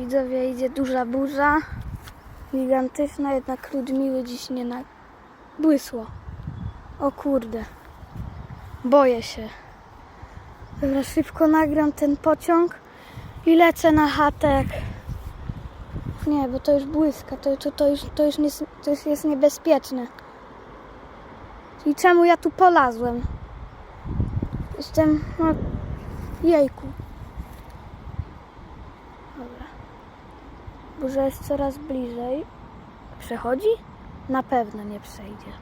Widzowie, idzie duża burza. Gigantyczna, jednak Ludmiły dziś nie na... Błysło. O kurde. Boję się. Dobra, szybko nagram ten pociąg i lecę na chatę. Nie, bo to już błyska, to, to, to, już, to, już, nie, to już jest niebezpieczne. I czemu ja tu polazłem? Jestem... No, jejku. Dobra. Burza jest coraz bliżej. Przechodzi? Na pewno nie przejdzie.